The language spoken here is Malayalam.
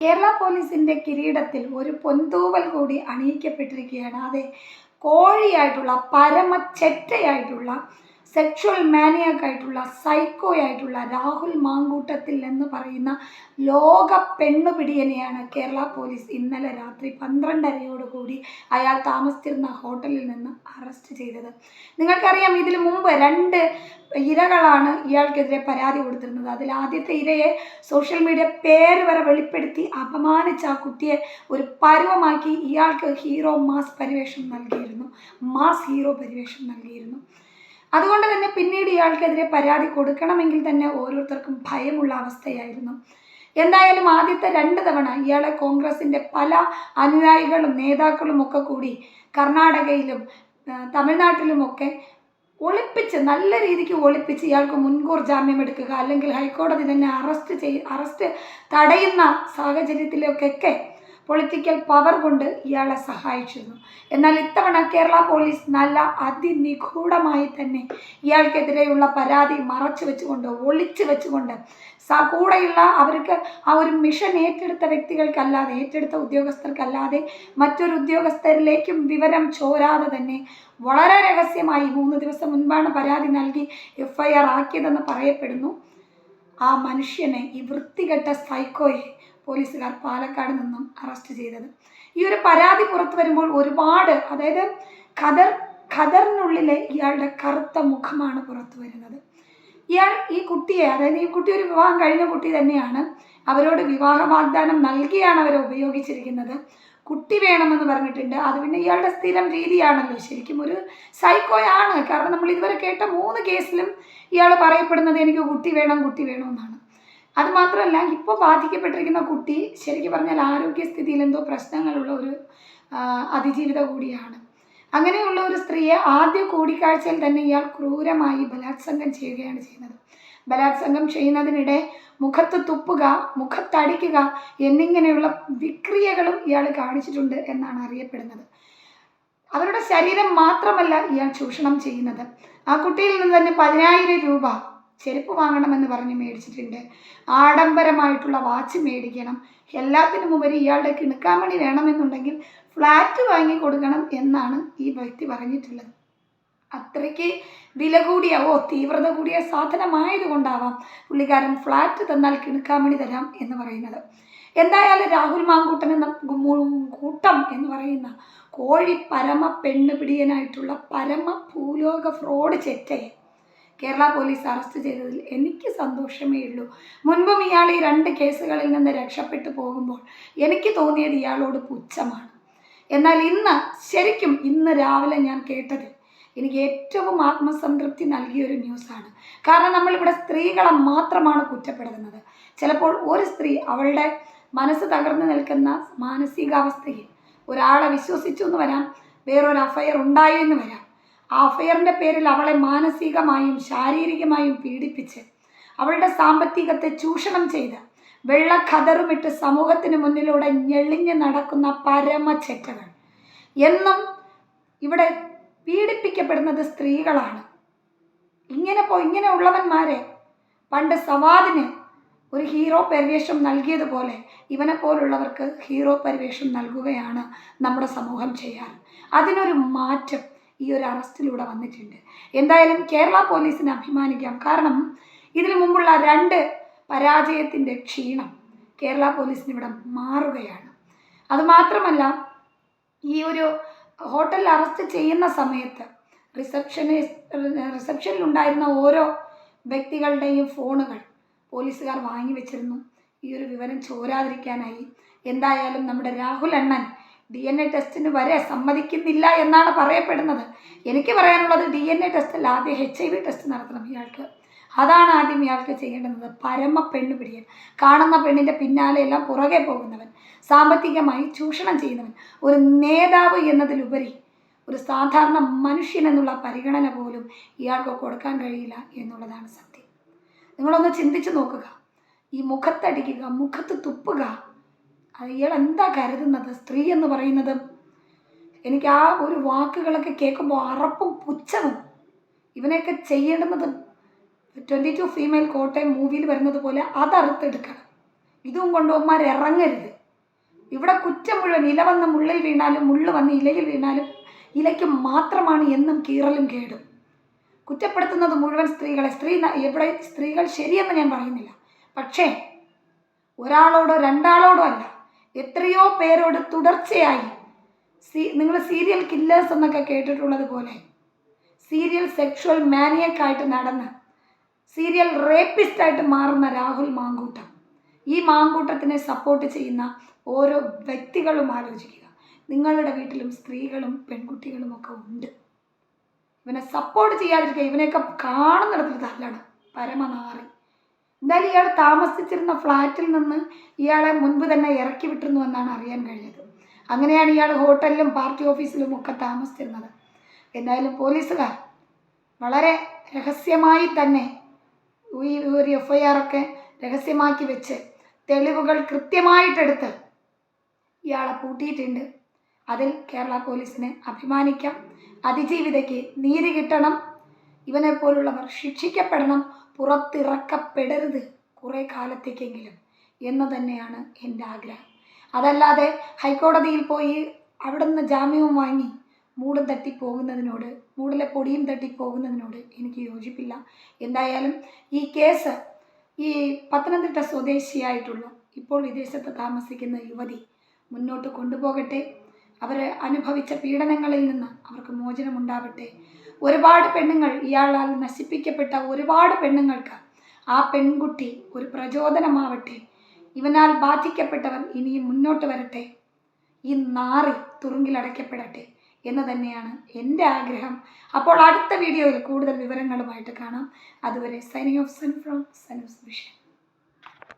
കേരള പോലീസിന്റെ കിരീടത്തിൽ ഒരു പൊന്തൂവൽ കൂടി അണിയിക്കപ്പെട്ടിരിക്കുകയാണ്. അതെ കോഴിയായിട്ടുള്ള പരമചെറ്റയായിട്ടുള്ള സെക്ഷുവൽ സൈക്കോ ആയിട്ടുള്ള രാഹുൽ മാങ്കൂട്ടത്തിൽ എന്ന് പറയുന്ന ലോക പെണ്ണുപിടിയനെയാണ് കേരള പോലീസ് ഇന്നലെ രാത്രി പന്ത്രണ്ടരയോടുകൂടി അയാൾ താമസിച്ചിരുന്ന ഹോട്ടലിൽ നിന്ന് അറസ്റ്റ് ചെയ്തത്. നിങ്ങൾക്കറിയാം ഇതിനു മുമ്പ് രണ്ട് ഇരകളാണ് ഇയാൾക്കെതിരെ പരാതി കൊടുത്തിരുന്നത്. അതിൽ ആദ്യത്തെ ഇരയെ സോഷ്യൽ മീഡിയ പേര് വരെ വെളിപ്പെടുത്തി അപമാനിച്ച ആ കുട്ടിയെ ഒരു പരുവമാക്കി ഇയാൾക്ക് ഹീറോ മാസ് പരിവേഷം നൽകിയിരുന്നു. മാസ് ഹീറോ പരിവേഷം നൽകിയിരുന്നു. അതുകൊണ്ട് തന്നെ പിന്നീട് ഇയാൾക്കെതിരെ പരാതി കൊടുക്കണമെങ്കിൽ തന്നെ ഓരോരുത്തർക്കും ഭയമുള്ള അവസ്ഥയായിരുന്നു. എന്തായാലും ആദ്യത്തെ രണ്ട് തവണ ഇയാളെ കോൺഗ്രസിന്റെ പല അനുയായികളും നേതാക്കളും ഒക്കെ കൂടി കർണാടകയിലും തമിഴ്നാട്ടിലുമൊക്കെ ഒളിപ്പിച്ച് നല്ല രീതിക്ക് ഒളിപ്പിച്ച് ഇയാൾക്ക് മുൻകൂർ ജാമ്യം എടുക്കുക അല്ലെങ്കിൽ ഹൈക്കോടതി തന്നെ അറസ്റ്റ് ചെയ് അറസ്റ്റ് തടയുന്ന സാഹചര്യത്തിലൊക്കെ പൊളിറ്റിക്കൽ പവർ കൊണ്ട് ഇയാളെ സഹായിച്ചിരുന്നു. എന്നാൽ ഇത്തവണ കേരള പോലീസ് നല്ല അതിനിഗൂഢമായി തന്നെ ഇയാൾക്കെതിരെയുള്ള പരാതി മറച്ചു വെച്ചുകൊണ്ട് ഒളിച്ചു വെച്ചുകൊണ്ട് കൂടെയുള്ള അവർക്ക് ആ ഒരു മിഷൻ ഏറ്റെടുത്ത വ്യക്തികൾക്കല്ലാതെ ഏറ്റെടുത്ത ഉദ്യോഗസ്ഥർക്കല്ലാതെ മറ്റൊരു ഉദ്യോഗസ്ഥരിലേക്കും വിവരം ചോരാതെ തന്നെ വളരെ രഹസ്യമായി മൂന്ന് ദിവസം മുൻപാണ് പരാതി നൽകി എഫ്ഐആർ ആക്കിയതെന്ന് പറയപ്പെടുന്നു. ആ മനുഷ്യനെ ഈ വൃത്തികെട്ട സൈക്കോയെ പോലീസുകാർ പാലക്കാട് നിന്നും അറസ്റ്റ് ചെയ്തത്. ഈ ഒരു പരാതി പുറത്തു വരുമ്പോൾ ഒരുപാട് അതായത് ഖദർ ഖദറിനുള്ളിലെ ഇയാളുടെ കറുത്ത മുഖമാണ് പുറത്തു വരുന്നത്. ഇയാൾ ഈ കുട്ടിയെ അതായത് ഈ കുട്ടി ഒരു വിവാഹം കഴിഞ്ഞ കുട്ടി തന്നെയാണ് അവരോട് വിവാഹ വാഗ്ദാനം നൽകിയാണ് അവരെ ഉപയോഗിച്ചിരിക്കുന്നത്. കുട്ടി വേണമെന്ന് പറഞ്ഞിട്ടുണ്ട്. അത് പിന്നെ ഇയാളുടെ സ്ഥിരം രീതിയാണല്ലോ. ശരിക്കും ഒരു സൈക്കോയാണ് കാരണം നമ്മൾ ഇതുവരെ കേട്ട മൂന്ന് കേസിലും ഇയാൾ പറയപ്പെടുന്നത് എനിക്ക് കുട്ടി വേണം കുട്ടി വേണമെന്നാണ് അത് മാത്രമല്ല ഇപ്പോൾ ബാധിക്കപ്പെട്ടിരിക്കുന്ന കുട്ടി ശരിക്കും പറഞ്ഞാൽ ആരോഗ്യസ്ഥിതിയിൽ എന്തോ പ്രശ്നങ്ങളുള്ള ഒരു അതിജീവിത കൂടിയാണ്. അങ്ങനെയുള്ള ഒരു സ്ത്രീയെ ആദ്യ കൂടിക്കാഴ്ചയിൽ തന്നെ ഇയാൾ ക്രൂരമായി ബലാത്സംഗം ചെയ്യുകയാണ് ചെയ്യുന്നത്. ബലാത്സംഗം ചെയ്യുന്നതിനിടെ മുഖത്ത് തുപ്പുക മുഖത്തടിക്കുക എന്നിങ്ങനെയുള്ള വിക്രിയകളും ഇയാൾ കാണിച്ചിട്ടുണ്ട് എന്നാണ് അറിയപ്പെടുന്നത്. അവരുടെ ശരീരം മാത്രമല്ല ഇയാൾ ചൂഷണം ചെയ്യുന്നത്. ആ കുട്ടിയിൽ നിന്ന് തന്നെ പതിനായിരം രൂപ ചെരുപ്പ് വാങ്ങണമെന്ന് പറഞ്ഞ് മേടിച്ചിട്ടുണ്ട്. ആഡംബരമായിട്ടുള്ള വാച്ച് മേടിക്കണം. എല്ലാത്തിനും ഉപരി ഇയാളുടെ കിണുക്കാമണി വേണമെന്നുണ്ടെങ്കിൽ ഫ്ലാറ്റ് വാങ്ങി കൊടുക്കണം എന്നാണ് ഈ വ്യക്തി പറഞ്ഞിട്ടുള്ളത്. അത്രയ്ക്ക് വില കൂടിയ ഓ തീവ്രത കൂടിയ സാധനമായതുകൊണ്ടാവാം പുള്ളിക്കാരൻ ഫ്ലാറ്റ് തന്നാൽ കിണുക്കാമണി തരാം എന്ന് പറയുന്നത്. എന്തായാലും രാഹുൽ മാങ്കൂട്ടൻ എന്ന കൂട്ടം എന്ന് പറയുന്ന കോഴി പരമ പെണ്ണുപിടിയനായിട്ടുള്ള പരമ ഭൂലോക ഫ്രോഡ് ചെറ്റയെ കേരള പോലീസ് അറസ്റ്റ് ചെയ്തതിൽ എനിക്ക് സന്തോഷമേ ഉള്ളൂ. മുൻപും ഇയാൾ ഈ രണ്ട് കേസുകളിൽ നിന്ന് രക്ഷപ്പെട്ടു പോകുമ്പോൾ എനിക്ക് തോന്നിയത് ഇയാളോട് പുച്ഛമാണ്. എന്നാൽ ഇന്ന് ശരിക്കും ഇന്ന് രാവിലെ ഞാൻ കേട്ടത് എനിക്ക് ഏറ്റവും ആത്മസംതൃപ്തി നൽകിയൊരു ന്യൂസാണ്. കാരണം നമ്മളിവിടെ സ്ത്രീകളെ മാത്രമാണ് കുറ്റപ്പെടുത്തുന്നത്. ചിലപ്പോൾ ഒരു സ്ത്രീ അവളുടെ മനസ്സ് തകർന്നു നിൽക്കുന്ന മാനസികാവസ്ഥയിൽ ഒരാളെ വിശ്വസിച്ചു എന്ന് വരാം വേറൊരു അഫയർ ഉണ്ടായി എന്ന് വരാം. ആ അഫയറിന്റെ പേരിൽ അവളെ മാനസികമായും ശാരീരികമായും പീഡിപ്പിച്ച് അവളുടെ സാമ്പത്തികത്തെ ചൂഷണം ചെയ്ത് വെള്ള ഖതറുമിട്ട് സമൂഹത്തിന് മുന്നിലൂടെ ഞെളിഞ്ഞ് നടക്കുന്ന പരമചെറ്റകൾ എന്നും ഇവിടെ പീഡിപ്പിക്കപ്പെടുന്നത് സ്ത്രീകളാണ്. ഇങ്ങനെ പോ ഇങ്ങനെ ഉള്ളവന്മാരെ പണ്ട് സവാദിന് ഒരു ഹീറോ പരിവേഷം നൽകിയതുപോലെ ഇവനെ പോലുള്ളവർക്ക് ഹീറോ പരിവേഷം നൽകുകയാണ് നമ്മുടെ സമൂഹം ചെയ്യാറ്. അതിനൊരു മാറ്റം ഈ ഒരു അറസ്റ്റിലൂടെ വന്നിട്ടുണ്ട്. എന്തായാലും കേരള പോലീസിനെ അഭിമാനിക്കാം. കാരണം ഇതിനു മുമ്പുള്ള രണ്ട് പരാജയത്തിന്റെ ക്ഷീണം കേരള പോലീസിന് ഇവിടെ മാറുകയാണ്. അതുമാത്രമല്ല ഈ ഒരു ഹോട്ടലിൽ അറസ്റ്റ് ചെയ്യുന്ന സമയത്ത് റിസപ്ഷനിസ്റ്റ് റിസപ്ഷനിലുണ്ടായിരുന്ന ഓരോ വ്യക്തികളുടെയും ഫോണുകൾ പോലീസുകാർ വാങ്ങി വെച്ചിരുന്നു. ഈ ഒരു വിവരം ചോരാതിരിക്കാനായി. എന്തായാലും നമ്മുടെ രാഹുൽ അണ്ണൻ ഡി എൻ എ ടെസ്റ്റിന് വരെ സമ്മതിക്കുന്നില്ല എന്നാണ് പറയപ്പെടുന്നത്. എനിക്ക് പറയാനുള്ളത് ഡി എൻ എ ടെസ്റ്റിൽ ആദ്യം എച്ച് ഐ വി ടെസ്റ്റ് നടത്തണം ഇയാൾക്ക്. അതാണ് ആദ്യം ഇയാൾക്ക് ചെയ്യേണ്ടുന്നത്. പരമ പെണ്ണ് പിടിയൻ കാണുന്ന പെണ്ണിന്റെ പിന്നാലെ എല്ലാം പുറകെ പോകുന്നവൻ സാമ്പത്തികമായി ചൂഷണം ചെയ്യുന്നവൻ ഒരു നേതാവ് എന്നതിലുപരി ഒരു സാധാരണ മനുഷ്യൻ എന്നുള്ള പരിഗണന പോലും ഇയാൾക്ക് കൊടുക്കാൻ കഴിയില്ല എന്നുള്ളതാണ് സത്യം. നിങ്ങളൊന്ന് ചിന്തിച്ചു നോക്കുക. ഈ മുഖത്തടിക്കുക മുഖത്ത് തുപ്പുക ഇയാൾ എന്താ കരുതുന്നത്? സ്ത്രീ എന്ന് പറയുന്നത് എനിക്ക് ആ ഒരു വാക്കുകളൊക്കെ കേൾക്കുമ്പോൾ അറപ്പും പുച്ഛവും. ഇവനെയൊക്കെ ചെയ്യേണ്ടുന്നത് ട്വന്റി ടു ഫീമെയിൽ കോട്ടയം മൂവിയിൽ വരുന്നത് പോലെ അതറുത്തെടുക്കണം. ഇതും കൊണ്ടുപോകുമാർ ഇറങ്ങരുത്. ഇവിടെ കുറ്റം മുഴുവൻ ഇല വന്ന് മുള്ളിൽ വീണാലും മുള്ളു വന്ന് ഇലയിൽ വീണാലും ഇലയ്ക്ക് മാത്രമാണ് എന്നും കീറലും കേടും. കുറ്റപ്പെടുത്തുന്നത് മുഴുവൻ സ്ത്രീകളെ. സ്ത്രീ എവിടെ സ്ത്രീകൾ ശരിയെന്ന് ഞാൻ പറയുന്നില്ല. പക്ഷേ ഒരാളോടോ രണ്ടാളോടോ അല്ല എത്രയോ പേരോട് തുടർച്ചയായി സീ നിങ്ങൾ സീരിയൽ കില്ലേഴ്സ് എന്നൊക്കെ കേട്ടിട്ടുള്ളത് പോലെ സീരിയൽ സെക്ഷുവൽ മാനിയക്കായിട്ട് നടന്ന് സീരിയൽ റേപ്പിസ്റ്റായിട്ട് മാറുന്ന രാഹുൽ മാങ്കൂട്ടം. ഈ മാങ്കൂട്ടത്തിനെ സപ്പോർട്ട് ചെയ്യുന്ന ഓരോ വ്യക്തികളും ആലോചിക്കുക. നിങ്ങളുടെ വീട്ടിലും സ്ത്രീകളും പെൺകുട്ടികളും ഒക്കെ ഉണ്ട്. ഇവനെ സപ്പോർട്ട് ചെയ്യാതിരിക്കുക ഇവനെയൊക്കെ കാണുന്നിടത്തിൽ തല്ലണം. പരമനാറി. എന്തായാലും ഇയാൾ താമസിച്ചിരുന്ന ഫ്ലാറ്റിൽ നിന്ന് ഇയാളെ മുൻപ് തന്നെ ഇറക്കി വിട്ടിരുന്നു എന്നാണ് അറിയാൻ കഴിഞ്ഞത്. അങ്ങനെയാണ് ഇയാൾ ഹോട്ടലിലും പാർട്ടി ഓഫീസിലും ഒക്കെ താമസിച്ചിരുന്നത്. എന്തായാലും പോലീസുകാർ വളരെ രഹസ്യമായി തന്നെ ഈ ഒരു എഫ് ഐ ആറൊക്കെ രഹസ്യമാക്കി വെച്ച് തെളിവുകൾ കൃത്യമായിട്ടെടുത്ത് ഇയാളെ പൂട്ടിയിട്ടുണ്ട്. അതിൽ കേരള പോലീസിനെ അഭിമാനിക്കാം. അതിജീവിതയ്ക്ക് നീതി കിട്ടണം. ഇവനെ പോലുള്ളവർ ശിക്ഷിക്കപ്പെടണം. പുറത്തിറക്കപ്പെടരുത് കുറേ കാലത്തേക്കെങ്കിലും എന്ന് തന്നെയാണ് എന്റെ ആഗ്രഹം. അതല്ലാതെ ഹൈക്കോടതിയിൽ പോയി അവിടുന്ന് ജാമ്യവും വാങ്ങി മൂടും തട്ടി പോകുന്നതിനോട് മൂടിലെ പൊടിയും തട്ടി പോകുന്നതിനോട് എനിക്ക് യോജിപ്പില്ല. എന്തായാലും ഈ കേസ് ഈ പത്തനംതിട്ട സ്വദേശിയായിട്ടുള്ള ഇപ്പോൾ വിദേശത്ത് താമസിക്കുന്ന യുവതി മുന്നോട്ട് കൊണ്ടുപോകട്ടെ. അവർ അനുഭവിച്ച പീഡനങ്ങളിൽ നിന്ന് അവർക്ക് മോചനമുണ്ടാവട്ടെ. ഒരുപാട് പെണ്ണുങ്ങൾ ഇയാളാൽ നശിപ്പിക്കപ്പെട്ട ഒരുപാട് പെണ്ണുങ്ങൾക്ക് ആ പെൺകുട്ടി ഒരു പ്രചോദനമാവട്ടെ. ഇവനാൽ ബാധിക്കപ്പെട്ടവർ ഇനിയും മുന്നോട്ട് വരട്ടെ. ഈ നാറി തുറുങ്കിലടയ്ക്കപ്പെടട്ടെ എന്ന് തന്നെയാണ് എന്റെ ആഗ്രഹം. അപ്പോൾ അടുത്ത വീഡിയോയിൽ കൂടുതൽ വിവരങ്ങളുമായിട്ട് കാണാം. അതുവരെ signing off son from Sanoos vision